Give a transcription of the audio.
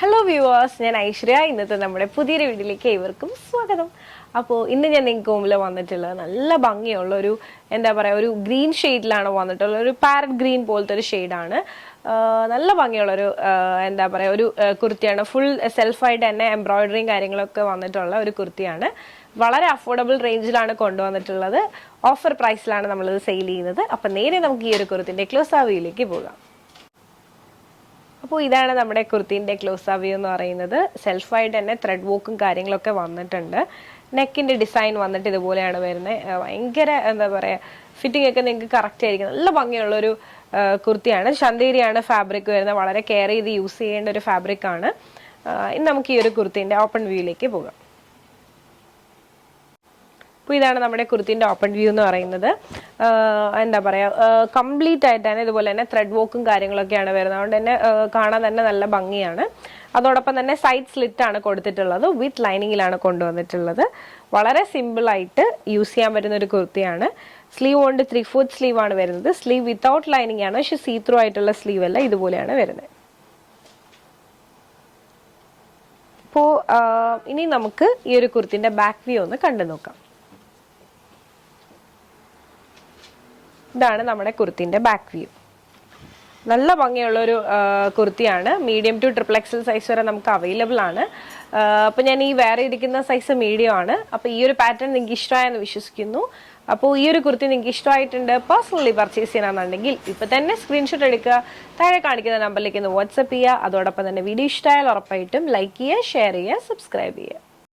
Hello viewers ഞാൻ ഐശ്വര്യ. ഇന്നത്തെ നമ്മുടെ പുതിയൊരു വീട്ടിലേക്ക് ഏവർക്കും സ്വാഗതം. അപ്പോൾ ഇന്ന് ഞാൻ നിങ്ങൾക്ക് മുമ്പിൽ വന്നിട്ടുള്ളത് നല്ല ഭംഗിയുള്ള ഒരു എന്താ പറയുക ഒരു ഗ്രീൻ ഷെയ്ഡിലാണ് വന്നിട്ടുള്ളത്. ഒരു പാരറ്റ് ഗ്രീൻ പോലത്തെ ഒരു ഷെയ്ഡാണ്. നല്ല ഭംഗിയുള്ളൊരു എന്താ പറയുക ഒരു കുർത്തിയാണ്. ഫുൾ സെൽഫായിട്ട് തന്നെ എംബ്രോയിഡറിയും കാര്യങ്ങളൊക്കെ വന്നിട്ടുള്ള ഒരു കുർത്തിയാണ്. വളരെ അഫോർഡബിൾ റേഞ്ചിലാണ് കൊണ്ടുവന്നിട്ടുള്ളത്. ഓഫർ പ്രൈസിലാണ് നമ്മളിത് സെയിൽ ചെയ്യുന്നത്. അപ്പം നേരെ നമുക്ക് ഈ ഒരു കുർത്തിന്റെ ക്ലോസ് ആ വ്യൂയിലേക്ക് പോകാം. അപ്പോൾ ഇതാണ് നമ്മുടെ കുർത്തീന്റെ ക്ലോസ് വ്യൂ എന്ന് പറയുന്നത്. സെൽഫായിട്ട് തന്നെ ത്രെഡ് വോക്കും കാര്യങ്ങളൊക്കെ വന്നിട്ടുണ്ട്. നെക്കിന്റെ ഡിസൈൻ വന്നിട്ട് ഇതുപോലെയാണ് വരുന്നത്. ഭയങ്കര എന്താ പറയുക ഫിറ്റിംഗ് ഒക്കെ നിങ്ങൾക്ക് കറക്റ്റ് ആയിരിക്കും. നല്ല ഭംഗിയുള്ളൊരു കുർത്തിയാണ്. ചന്തേരിയാണ് ഫാബ്രിക് വരുന്നത്. വളരെ കെയർ ചെയ്ത് യൂസ് ചെയ്യേണ്ട ഒരു ഫാബ്രിക്കാണ് ഇന്ന് ഇനി നമുക്ക് ഈ ഒരു കുർത്തീന്റെ ഓപ്പൺ വ്യൂയിലേക്ക് പോകാം. അപ്പോൾ ഇതാണ് നമ്മുടെ കുർത്തിന്റെ ഓപ്പൺ വ്യൂ എന്ന് പറയുന്നത്. എന്താ പറയുക കംപ്ലീറ്റ് ആയിട്ട് തന്നെ ഇതുപോലെ തന്നെ ത്രെഡ് വോക്കും കാര്യങ്ങളൊക്കെയാണ് വരുന്നത്. അതുകൊണ്ട് തന്നെ കാണാൻ തന്നെ നല്ല ഭംഗിയാണ്. അതോടൊപ്പം തന്നെ സൈഡ് സ്ലിറ്റ് ആണ് കൊടുത്തിട്ടുള്ളത്. വിത്ത് ലൈനിങ്ങിലാണ് കൊണ്ടുവന്നിട്ടുള്ളത്. വളരെ സിമ്പിളായിട്ട് യൂസ് ചെയ്യാൻ പറ്റുന്ന ഒരു കുർത്തിയാണ്. സ്ലീവ് കൊണ്ട് ത്രീ ഫോർത്ത് സ്ലീവ് ആണ് വരുന്നത്. സ്ലീവ് വിത്തൗട്ട് ലൈനിങ് ആണ്. പക്ഷെ സീ ത്രൂ ആയിട്ടുള്ള സ്ലീവ് അല്ല ഇതുപോലെയാണ് വരുന്നത്. അപ്പോൾ ഇനി നമുക്ക് ഈ ഒരു കുർത്തിന്റെ ബാക്ക് വ്യൂ ഒന്ന് കണ്ടു നോക്കാം ഇതാണ് നമ്മുടെ കുർത്തിന്റെ ബാക്ക് വ്യൂ നല്ല ഭംഗിയുള്ളൊരു കുർത്തിയാണ്. Medium to triple XL size വരെ നമുക്ക് അവൈലബിൾ ആണ്. അപ്പോൾ ഞാൻ ഈ വേറെ ഇരിക്കുന്ന സൈസ് മീഡിയം ആണ്. അപ്പോൾ ഈ ഒരു പാറ്റേൺ നിങ്ങൾക്ക് ഇഷ്ടമായെന്ന് വിശ്വസിക്കുന്നു. അപ്പോൾ ഈ ഒരു കുർത്തി നിങ്ങൾക്ക് ഇഷ്ടമായിട്ടുണ്ട് പേഴ്സണലി പർച്ചേസ് ചെയ്യണമെന്നുണ്ടെങ്കിൽ ഇപ്പോൾ തന്നെ സ്ക്രീൻഷോട്ട് എടുക്കുക. താഴെ കാണിക്കുന്ന നമ്പറിലേക്ക് ഒന്ന് വാട്സപ്പ് ചെയ്യുക. അതോടൊപ്പം തന്നെ വീഡിയോ ഇഷ്ടമായാൽ ഉറപ്പായിട്ടും ലൈക്ക് ചെയ്യുക ഷെയർ ചെയ്യുക സബ്സ്ക്രൈബ് ചെയ്യുക.